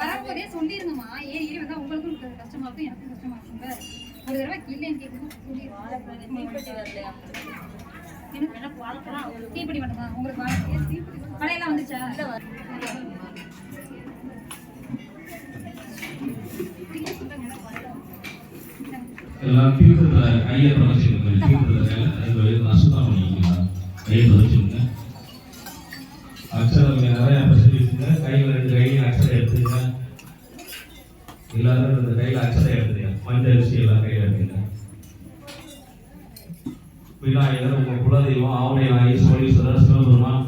வரும்போதே சொல்லிருங்கம்மா. ஏறி ஏறி வந்தா உங்களுக்கும் கஷ்டமா இருக்கும் எனக்கும் கஷ்டமா இருக்குங்க ஒரு தடவை இல்லைன்னு கேட்கணும் தீப்பெட்டி மட்டுமா உங்களுக்கு மழையெல்லாம் வந்துச்சா? எல்லாம் தீர்த்தத்துல கையை தீர்த்தத்துல கையை அக்ஷரம் நிறைய இருக்குங்க கையில ரெண்டு எல்லாரும் இந்த கையில அக்ஷரம் எடுத்துங்க மஞ்சள் அரிசி எல்லாம் கையில் எடுத்துங்க விநாயகர் உங்க குலதெய்வம் ஆவுடை நாயகி சோழீஸ்வரர் சிவபெருமான்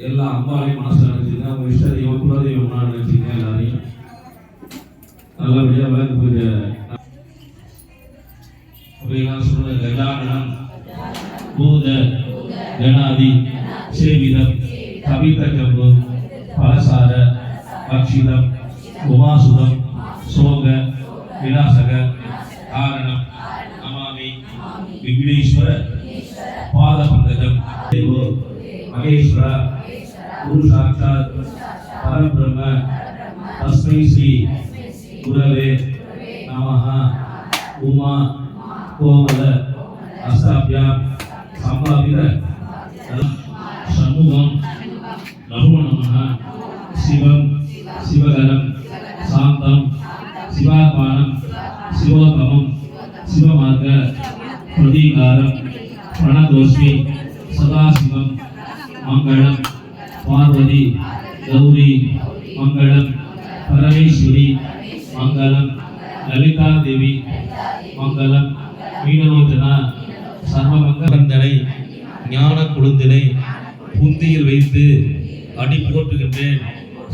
எல்லா அம்பாவையும் மனசு நினைச்சுங்க உங்க இஷ்ட தெய்வம் குலதெய்வம்னா நினைச்சுங்க எல்லாரையும். நல்லபடியாக விளக்கு பூஜை சொல்லுங்க கஜானனம் பூத கணாதி சேவிதம் கவித அக்ஷிதம் உமாசுதம் சோக விநாசக காரணம் நமாமி விக்னேஸ்வர பாத பங்கஜம் மகேஸ்வர குரு சாட்சாத் பரபிரம்ம தஸ்மை ஸ்ரீ குரவே நமஹ. உமா கோமல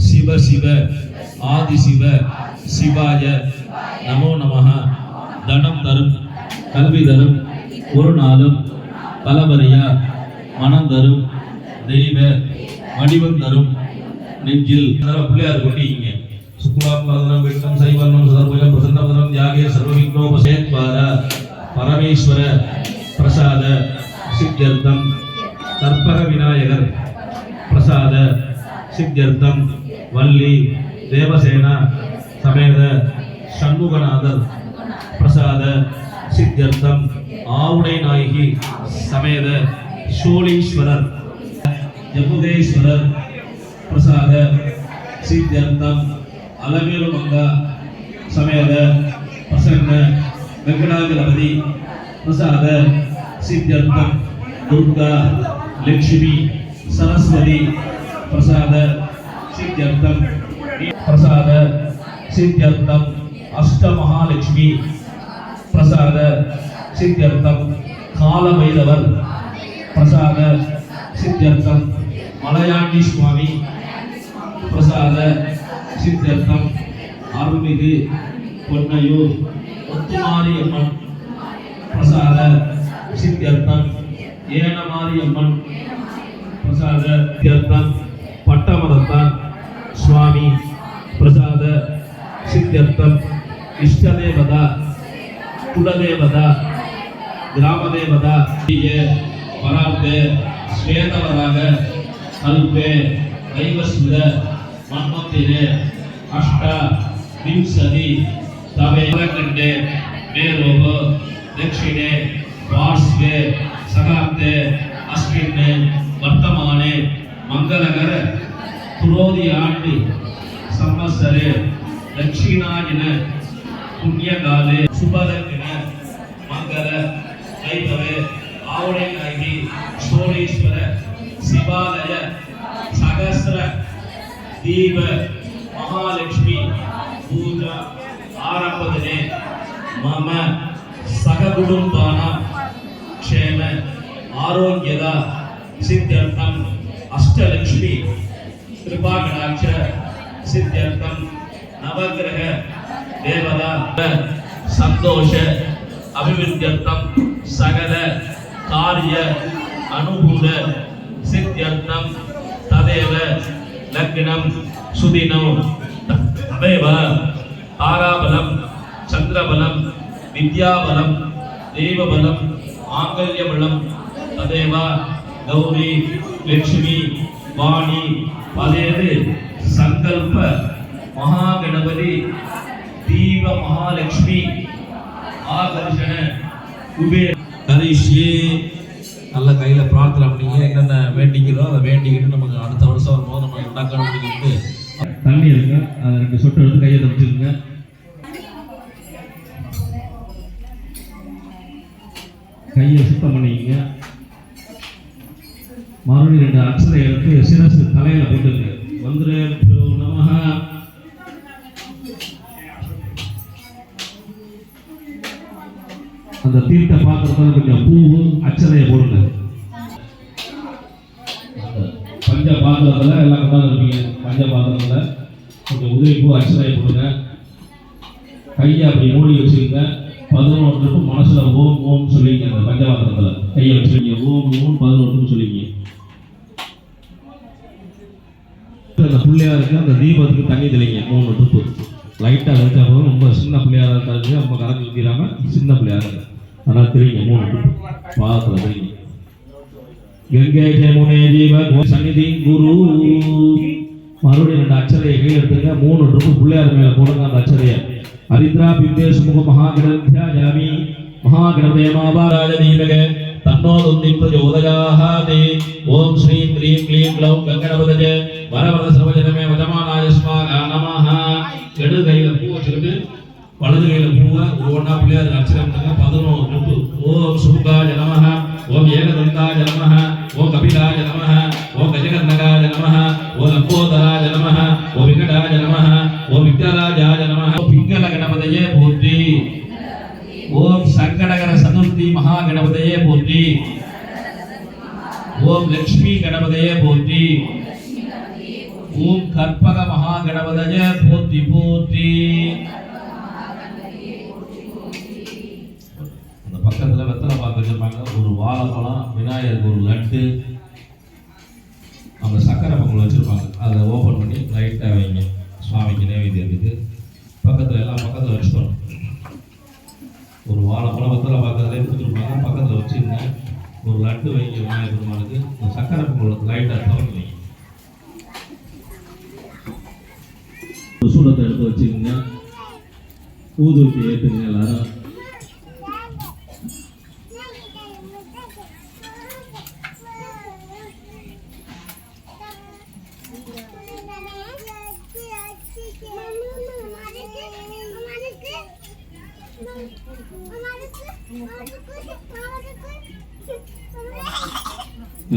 சிவ சிவ ஆதி சிவ சிவாய நமோ நமக தனம் தரும் கல்வி தரும் ஒரு நாளும் பலவரையா மனம் தரும் தெய்வ வடிவம் தரும் நெஞ்சில். பிள்ளையார் கொண்டீங்க சுக்லாபரம் விட்டம் சைவர்ணம் சதர்புஜம் பிரசன்னபதம் தியாகே சர்வவிக்னோபசேத்வார பரமேஸ்வர பிரசாத சித்தியர்த்தம் கற்பக விநாயகர் பிரசாத சித்தியர்த்தம். வள்ளி தேவசேனா சமேத சண்முகநாதர் பிரசாத சித்தர்த்தம் ஆவுடை நாயகி சமேத சோழீஸ்வரர் ஜம்புகேஸ்வரர் பிரசாத சித்தர்த்தம் அலவேலு மங்கா சமேத பிரசன்ன வெங்கடாஜலபதி பிரசாத சித்தர்த்தம் துர்கா லட்சுமி சரஸ்வதி பிரசாத சித்தியர்த்தம். பிரசாத சித்தியர்த்தம். அஷ்டமகாலட்சுமி. பிரசாத சித்தியர்த்தம். காலபைரவர். பிரசாத சித்தியர்த்தம். மலையாண்டி சுவாமி. பிரசாத சித்தியர்த்தம். அருள்மிகு பொன்னையூர். முத்துமாரியம்மன். பிரசாத சித்தியர்த்தம். ஏனமாரியம்மன். பிரசாத சித்தியர்த்தம். பட்டமரத்தான். சுவாமி பிரசாத சித்தியர்த்தம் ಇಷ್ಟದೇವದ ಕುಲದೇವದ ಗ್ರಾಮದೇವದ ಹೀಗೆ ಪರಾರ್ತೆ ಶ್ವೇತವರಾಗ ಕಲ್ಪೆ ದೈವಸ್ಮಿದ ಮನ್ಮಂತಿರೆ ಅಷ್ಟ ವಿಂಶತಿ ತವೆ ಕಂಡೆ ಮೇರೋಹ ದಕ್ಷಿಣೆ ಪಾರ್ಶ್ವೆ ಸಗಾಬ್ದೆ ಅಸ್ಮಿನ್ನೆ ವರ್ತಮಾನೆ ಮಂಗಲಕರ துரோதி ஆண்டு சம்மசரு தட்சிணாயின புண்ணியகாலு சுபதக்கின மங்கள வைபவு ஆவணநாயகி சோழேஸ்வர சிவாலய சகசர தீப மகாலட்சுமி பூஜா ஆரம்பதிலே மம சககுடும்பான க்ஷேம ஆரோக்கியதா சித்தர்த்தம் அஷ்டலட்சுமி கிருபாகடாட்ச சித்தியர்த்தம் நவகிரக தேவதா சந்தோஷ அபிவிருத்தியர்த்தம் சகல காரிய அனுகூல சித்தியர்த்தம் ததேவ லக்னம் சுதினம் ததேவ தாராபலம் சந்திரபலம் வித்யாபலம் தெய்வபலம் ஆங்கல்யபலம் ததேவா கௌரி லட்சுமி வாணி பதேது ಸಂಕಲ್ಪ ಮಹಾಗಣಪತಿ ದೀಪ ಮಹಾಲಕ್ಷ್ಮಿ ஆகர்ஷண குபேர கரிஷி நல்ல கையில் பிரார்த்தனை பண்ணிங்க என்னென்ன வேண்டிக்கிறோ அதை வேண்டிக்கிட்டு நமக்கு அடுத்த வருஷம் வரும்போது நம்ம நடக்கணும் அப்படிங்கிறது தண்ணி இருக்கு அதை ரெண்டு சொட்டு எடுத்து கையை தப்பிச்சிருங்க கையை சுத்தம் பண்ணிக்கங்க மறுபடியும் ரெண்டு அக்ஷரை எடுத்து சிரசு தலையில போட்டுங்க மந்திரேபியோ நம அந்த தீர்த்த பாத்திரத்தில் கொஞ்சம் பூவும் அச்சதையை போடுங்க. ஆனால் மூணு ட்ரிப்பு பாதத்தில் கங்கை ஜெமுனே ஜீவ சந்நிதி குரு மறுபடியும் ரெண்டு அச்சரையை கீழே எடுத்துங்க மூணு ட்ரிப்பு பிள்ளையார் மேலே போடுங்க அந்த அச்சரையை ஹரித்ரா பிந்தே சுமுக மகாகிரந்தே மாபாராஜ ஓம் ஸ்ரீம் க்ரீம் க்ளீம் க்ளௌம் கங்கணபதஜ வரவர சர்வஜனமே நமஹ பூ வலது கையில பூவை ஒவ்வொன்றா பிள்ளையார் அர்ச்சனை பண்ணுங்க பதினோரு ட்ரிப்பு ஓம் சுகாய ஜனமஹ ஓம் ஏகதந்தா ஜனமஹ ஓம் கபிலா ஜனமஹ ஓம் கஜகர்ணகா ஜனமஹ ஓம் லம்போதரா ஜனமஹ ஓம் விகடா ஜனமஹ ஓம் விக்டராஜாய ஜனமஹ ஓம் பிங்கள கணபதையே போற்றி. ஓம் சங்கடகர சதுர்த்தி மகா கணபதையே போற்றி. ஓம் லக்ஷ்மி கணபதையே போற்றி. ஓம் கற்ப வாழைப்பழம் விநாயகருக்கு ஒரு லட்டு அவங்க சக்கரை பொங்கல் வச்சுருப்பாங்க. அதை ஓப்பன் பண்ணி லைட்டாக வைங்க. சுவாமிக்கு நைவேத்தியத்துக்கு பக்கத்தில் எல்லாம் பக்கத்தில் வச்சுக்கணும் ஒரு வாழைப்பழம் வெத்தலை பக்கத்தில் கொடுத்துருப்பாங்க பக்கத்தில் வச்சுருங்க. ஒரு லட்டு வைங்க விநாயகர் பெருமானுக்கு ஒரு சக்கரை பொங்கல் லைட்டாக திறந்து வைங்க. ஒரு சூடத்தை எடுத்து வச்சுக்கோங்க ஊதுவத்தி ஏற்றுங்க எல்லாரும்.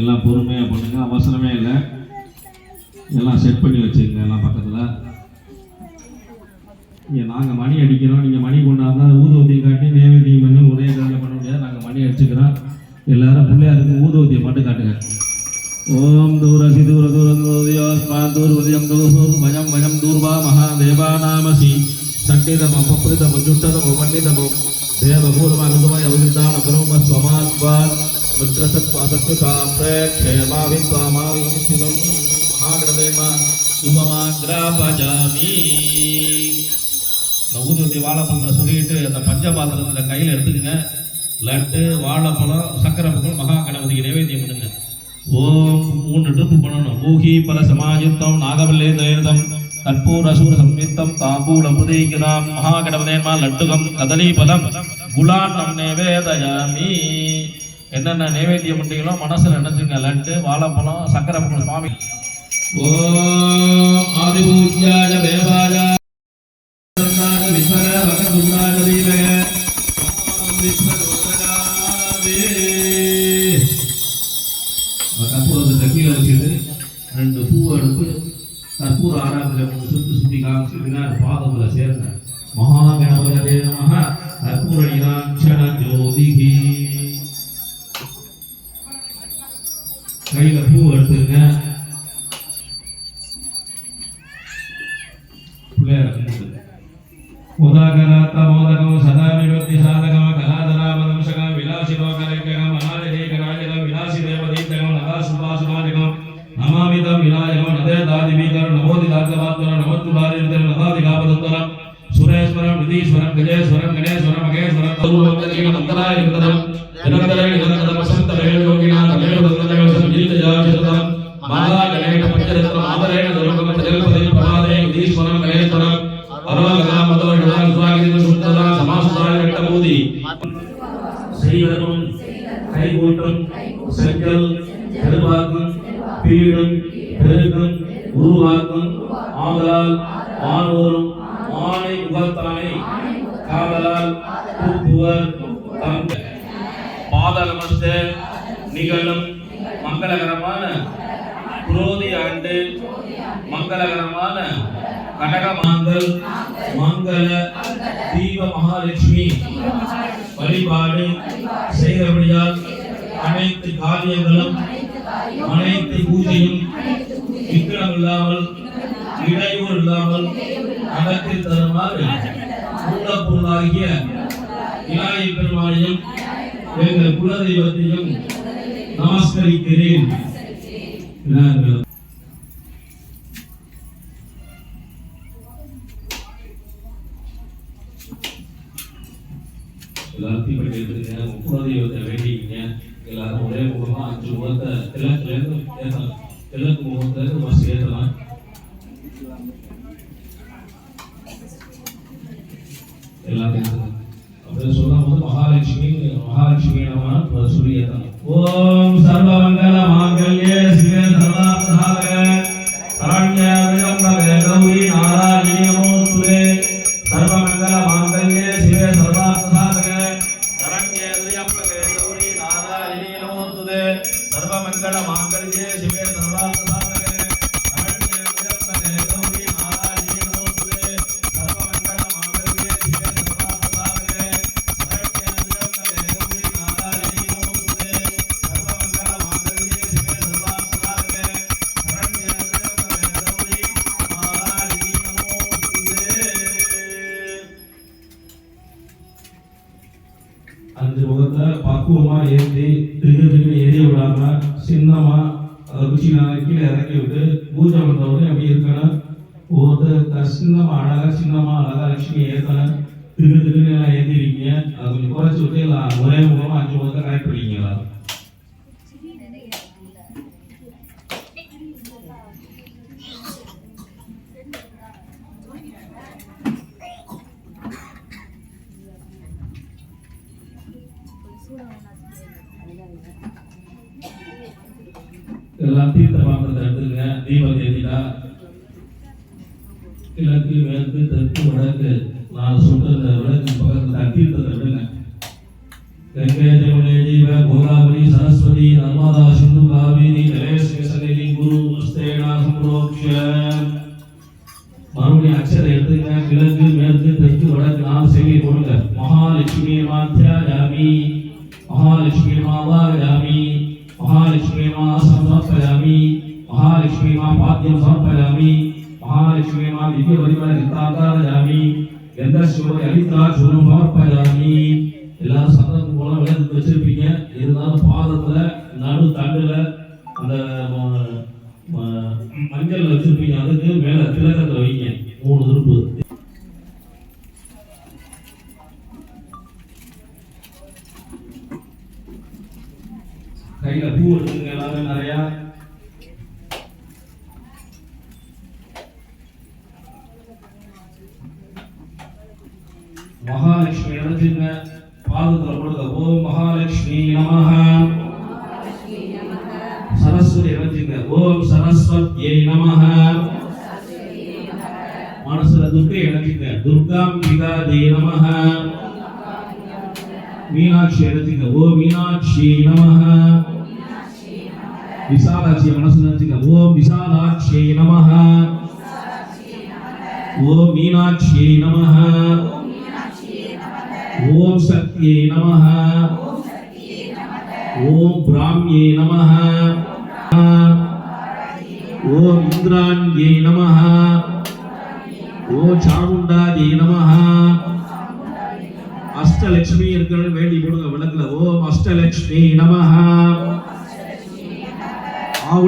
எல்லாம் பொறுமையாக பண்ணுங்கள் அவசரமே இல்லை. எல்லாம் செட் பண்ணி வச்சுக்கங்க எல்லாம் பக்கத்தில். இங்கே நாங்கள் மணி அடிக்கிறோம். நீங்கள் மணி கொண்டாந்தா ஊதுவத்தியம் காட்டி நேவேத்தியம் பண்ணி ஒரே கடையில் பண்ண முடியாது. நாங்கள் மணி அடிச்சுக்கிறோம். எல்லாரும் பிள்ளையாருக்கு ஊதுவத்தியம் மட்டும் காட்டுங்க. ஓம் தூரசி தூர தூரம் தூரியோஸ்மான் தூர்வதியம் தூர் பயம் பயம் தூர்வா மகாதேவாநாமசி சண்டிதம பப்ரிதம ஜுட்டதம பண்டிதமோ தேவபூர்வமருதமய அவிதான பிரம்ம ஸ்வமாத்வான் மித்ரசத்வாசத்யுதாம் பிரேக்ஷேமாவித்வாமாவிம் சிவம் மகாகிரதேம இந்த ஊதுவத்தி வாழைப்பழத்தில் சொல்லிட்டு அந்த பஞ்சபாத்திரத்தில் கையில் எடுத்துக்கங்க. லட்டு வாழைப்பழம் சக்கரை பொங்கல் மகா கணபதிக்கு நைவேத்தியம் பண்ணுங்க ஓம் மூன்று ட்ரிப்பு பண்ணணும். ஊகி பல சமாஜித்தம் நாகவல்லே தயர்தம் கற்பூர் அசூர சம்யுத்தம் தாம்பூல புதீகிதாம் மகா கணபதேன்மா லட்டுகம் கதலி பதம் குலான் நம் நைவேதயாமி என்னென்ன நைவேத்தியம் பண்ணீங்களோ மனசில் நினைச்சுங்க லட்டு வாழைப்பழம் சக்கரை பொங்கல் சுவாமி ஓம் ஆதிபூஜ்யாய உதாகராத்த மோதகம் சதா விபத்தி சாதகம் கலாதராமதம்சகம் விலாசிலோகரைக்ககம் அநாதிரேகராஜகம் விலாசி தேவதீத்தகம் நகா சுபாசுபாஜகம் நமாமிதம் விநாயகம் நதே தாதிபீகரம் நவோதி தார்கவாத்தரம் நமத்துலாரிந்தரம் நதாதிகாபதத்தரம் சுரேஸ்வரம் நிதீஸ்வரம் கஜேஸ்வரம் கணேஸ்வரம் மகேஸ்வரம் தருவந்தரிகம் அந்தராயிருந்தரம் ஜனகதரை ஆதலால் ஆனோரும் ஆணை முகத்தானை காதலால் தூக்குவர் தங்க பாதகமஸ்த நிகழும் மங்களகரமான குரோதி ஆண்டு மங்களகரமான கடகமாங்கல் மங்கள தீப மகாலட்சுமி வழிபாடு செய்தபடியால் அனைத்து காரியங்களும் அனைத்து பூஜையும் விக்கிரம் இல்லாமல் இடையூறு இல்லாமல் நடத்தி தருமாறு உள்ள பொருளாகிய விநாயகப் பெருமாளையும் எங்கள் குலதெய்வத்தையும் நமஸ்கரிக்கிறேன். எல்லாத்தையும் பண்ணி குலதெய்வத்தை வேண்டிக்கிங்க. எல்லாரும் ஒரே முகமா அஞ்சு முகத்தை கிழக்குல இருந்து ஏற்றலாம் கிழக்கு முகத்துல இருந்து ஃபர்ஸ்ட் ஏற்றலாம் சரண்ய விஜம்பக கௌரி நாராயணி நமோஸ்துதே சர்வமங்கல மாங்கல்யே சிவே சர்வார்த்தசாதக திரு திகு திகுன்னு எல்லாம் ஏற்றிருக்கீங்க அதை கொஞ்சம் குறைச்சி விட்டு எல்லாம் ஒரே முகமா அஞ்சு முகத்தை கரெக்ட் பண்ணிக்கலாம் மறுபடியும் அக்ஷரை எடுத்துங்க கிழக்கு மேற்கு தெற்கு வடக்கு நாலு செய்தி கொடுங்க மகாலட்சுமி மாத்தியாமி மகாலட்சுமி மாவாயாமி. மகாலட்சுமி மா சமர்ப்பயாமி மகாலட்சுமி மா பாத்தியம் சமர்ப்பயாமி மகாலட்சுமி மா திவ்ய பரிமள நித்தாகாரயாமி எந்த சிவ அளித்தா சுரம் சமர்ப்பயாமி எல்லாரும் சந்தனம் போல விளையாட்டு வச்சிருப்பீங்க. இருந்தாலும் பாதத்துல நடு தண்டுல அந்த மஞ்சள் வச்சிருப்பீங்க அதுக்கு மேல திலகத்தை வைங்க. மூணு திருப்பு மீனாட்சி நமஹ விசாலாட்சி மனசுல நினைச்சுங்க ஓம் விசாலாட்சி நமஹ ஓம் மீனாட்சி நமஹ ஓம் சக்தியே நமஹ ஓம் பிராமியே நமஹ ஓம் இந்திராண்யே நமஹ ஓம் சாமுண்டாஜி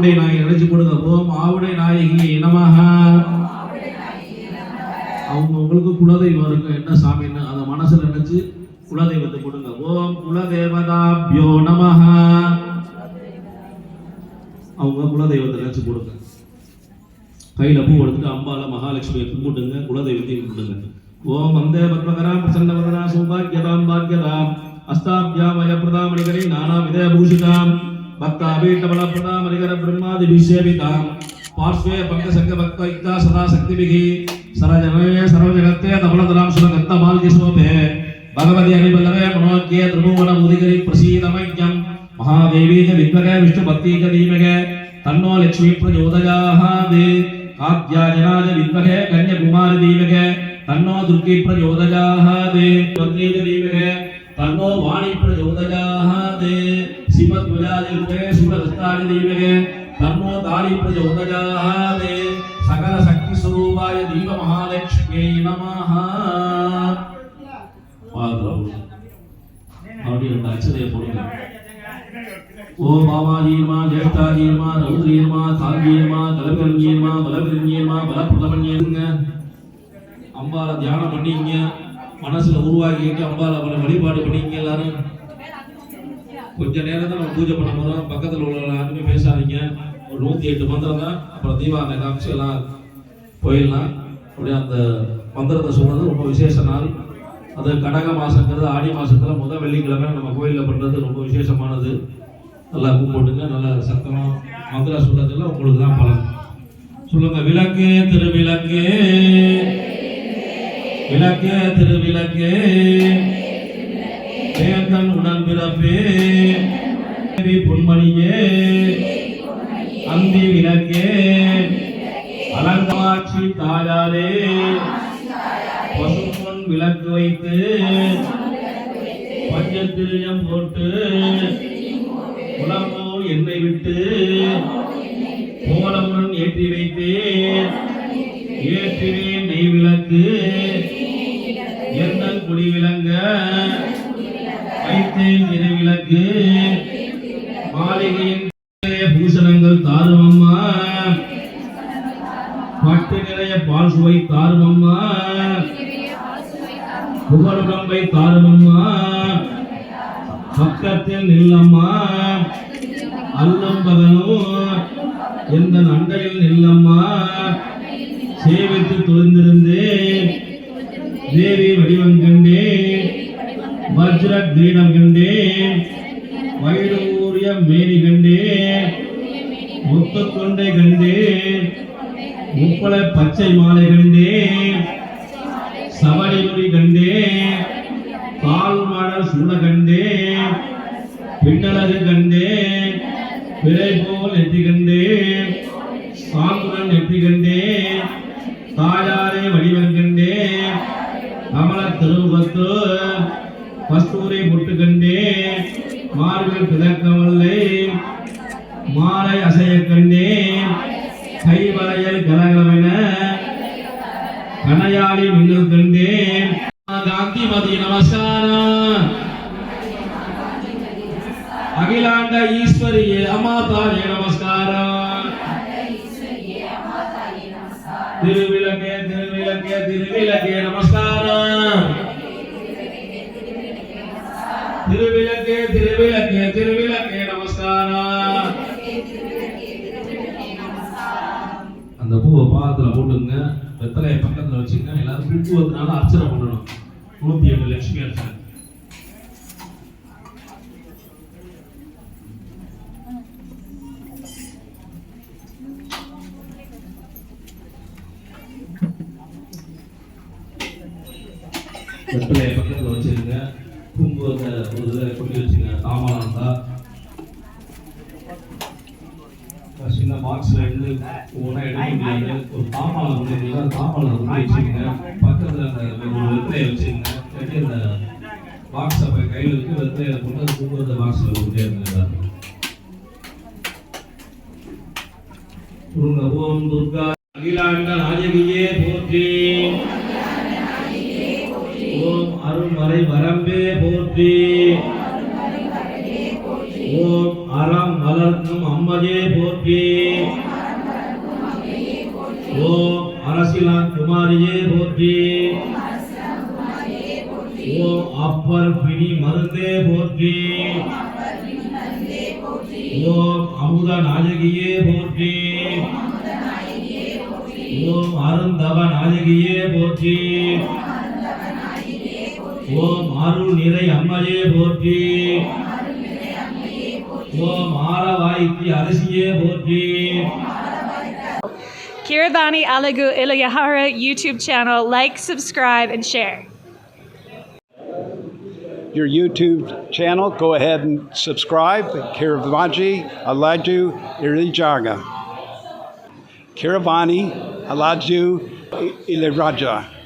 ஆவுடை நாயகி நினைச்சு கொடுங்க ஓம் ஆவுடை நாயகி இனமாக. அவங்க உங்களுக்கு குலதெய்வம் இருக்கும் என்ன சாமின்னு அதை மனசுல நினைச்சு குலதெய்வத்தை கொடுங்க ஓம் குலதேவதாபியோ நமக அவங்க குலதெய்வத்தை நினைச்சு கொடுங்க கையில பூ எடுத்துட்டு அம்பால மகாலட்சுமியை கும்பிட்டுங்க குலதெய்வத்தையும் கும்பிடுங்க. ஓம் வந்தே பத்மகராம் பிரசன்னவதனா சௌபாகியதாம் பாக்யதாம் அஸ்தாபியாம் அயப்பிரதாம் மணிகரை நானா விதய பூஷிதாம். भक्ताबीटबलप्रदामरिकरब्रह्मादिभिषेभितां पार्श्वे इक्ता सदा शक्तिभिः सरजनये सर्वजगत्ते धवलतरां सुरगन्तमाल्यशोभे भगवति हरिबलवे मनोज्ञे त्रिभुवनमुदिकरि प्रसीदमज्ञं महादेवी च विद्मगे विष्णुभक्तीक धीमगे तन्नो लक्ष्मीप्रचोदयाहादे कात्यायनाय विद्महे कन्याकुमारी धीमगे तन्नो दुर्गी प्रचोदयाहादे त्वन्नीच धीमगे தீமக தன்னோ லட்சுமி பிரச்சோதயாஹாதே காத்யாஜனாஜ வித்மக கன்யகுமாரி தீமக தன்னோ துர்க்கி பிரச்சோதயாஹாதே பத்னி சகல சக்தி ஸ்வரூபாய தீப மகாலட்சுமி நமஹ அச்சதையை போடுங்க ஓ பாவாஜீர்மா ஜேஷ்டாஜீர்மா ரௌத்ரீர்மா தாங்கீர்மா கலவிரங்கீர்மா பலவிரங்கீர்மா பலப்பிரதமன்யருங்க அம்பால தியானம் பண்ணிங்க மனசுல உருவாக்கிட்டு அம்பால அவரை வழிபாடு பண்ணிங்க எல்லாரும் கொஞ்ச நேரம் தான் நம்ம பூஜை பண்ண போறோம். பக்கத்தில் உள்ள யாருமே பேசாதீங்க. ஒரு நூத்தி எட்டு மந்திரம் தான். அப்புறம் தீபாவளி காமிச்சு எல்லாம் போயிடலாம். அப்படியே அந்த மந்திரத்தை சொல்றது ரொம்ப விசேஷ நாள். அது கடக மாசங்கிறது ஆடி மாசத்துல முதல் வெள்ளிக்கிழமை நம்ம கோயிலில் பண்றது ரொம்ப விசேஷமானது. நல்லா கும்பிட்டுங்க நல்லா சத்தமா மந்திரம் சொல்றதுல உங்களுக்கு தான் பலன். சொல்லுங்க விளக்கு திருவிளக்கு. விளக்கு திருவிளக்கு. வேந்தன் உடன் பிறப்பே. பொன்மணியே. அந்தி விளக்கே. அலங்காட்சி தாயாரே. பசும்பொன் விளக்கு வைத்து. பஞ்சத்திரியம் போட்டு. குளம்போல் எண்ணெய் விட்டு. கோலமுடன் ஏற்றி வைத்தேன். ஏற்றினேன் நெய் விளக்கு. வைத்தேன் திரு மாளிகையின் நிறைய பூஷணங்கள் தாரும் அம்மா பட்டு நிறைய பால் சுவை தாரும் அம்மா புகழுடம்பை தாரும் அம்மா பக்கத்தில் நில்லம்மா. அல்லும் பகலும் எந்த அண்டையில் நில்லம்மா. சேவித்து தொழுந்திருந்தேன் பச்சை மாலை கண்டே சவரிமுடி கண்டே பால் மாடல் சூழ கண்டே பின்னலது கண்டே பிறை போல் நெற்றி கண்டே. திருவிளக்கே திருவிளக்கே திருவிளக்கே நமஸ்காரம். திருவிளக்கே திருவிளக்கே திருவிளக்கே நமஸ்காரம். அந்த பூவை பாதத்துல போட்டுங்க. வெத்தலையை பக்கத்துல வச்சுங்க. எல்லாரும் பூவத்தினால அர்ச்சனை பண்ணணும். நூத்தி எட்டு லட்சுமி அர்ச்சனை. பாக்ஸில் இருந்து ஒன்றா எடுக்க முடியாது. ஒரு தாமாலம் இருந்தீங்களா தாமாலம் வந்து வச்சுக்கோங்க பக்கத்தில் அந்த ஒரு வெத்தலையை வச்சுக்கோங்க கட்டி அந்த பாக்ஸை போய் கையில் வச்சு வெத்தலையை போட்டு அந்த குங்குமத்தை பாக்ஸில் கொடுத்தே இருங்க குருங்க ஓம் துர்கா அகிலாண்ட நாயகியே போற்றி. ஓம் அருள்மறை வரம்பே போற்றி. போற்றி ஓம் அமுத நாயகியே போற்றி ஓம் அருந்தவ நாயகியே போற்றி ஓம் அருள் நிறை அம்மையே போற்றி ஓம் ஆரவாய்க்கு அரசியே போற்றி Kiradani Alagu Ilayahara YouTube channel. Like, subscribe, and share. Your YouTube channel. Go ahead and subscribe. Kiravani Alaju Irijaga. Kiravani Alaju Iliraja.